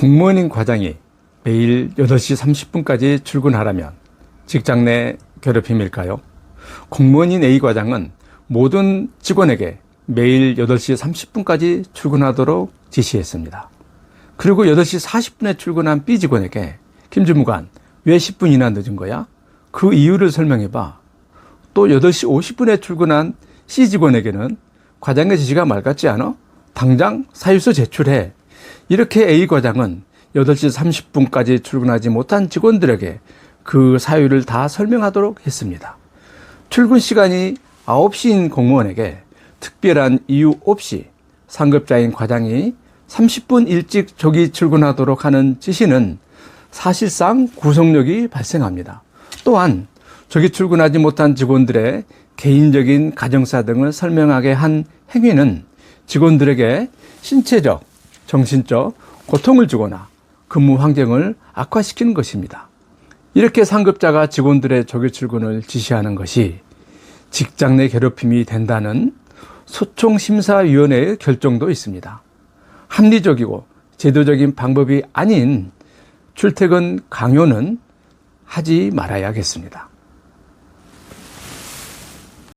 공무원인 과장이 매일 8시 30분까지 출근하라면 직장 내 괴롭힘일까요? 공무원인 A 과장은 모든 직원에게 매일 8시 30분까지 출근하도록 지시했습니다. 그리고 8시 40분에 출근한 B 직원에게 김주무관 왜 10분이나 늦은 거야? 그 이유를 설명해봐. 또 8시 50분에 출근한 C 직원에게는 과장의 지시가 말 같지 않아? 당장 사유서 제출해. 이렇게 A 과장은 8시 30분까지 출근하지 못한 직원들에게 그 사유를 다 설명하도록 했습니다. 출근 시간이 9시인 공무원에게 특별한 이유 없이 상급자인 과장이 30분 일찍 조기 출근하도록 하는 지시는 사실상 구속력이 발생합니다. 또한 조기 출근하지 못한 직원들의 개인적인 가정사 등을 설명하게 한 행위는 직원들에게 신체적, 정신적 고통을 주거나 근무 환경을 악화시키는 것입니다. 이렇게 상급자가 직원들의 조기 출근을 지시하는 것이 직장 내 괴롭힘이 된다는 소총심사위원회의 결정도 있습니다. 합리적이고 제도적인 방법이 아닌 출퇴근 강요는 하지 말아야겠습니다.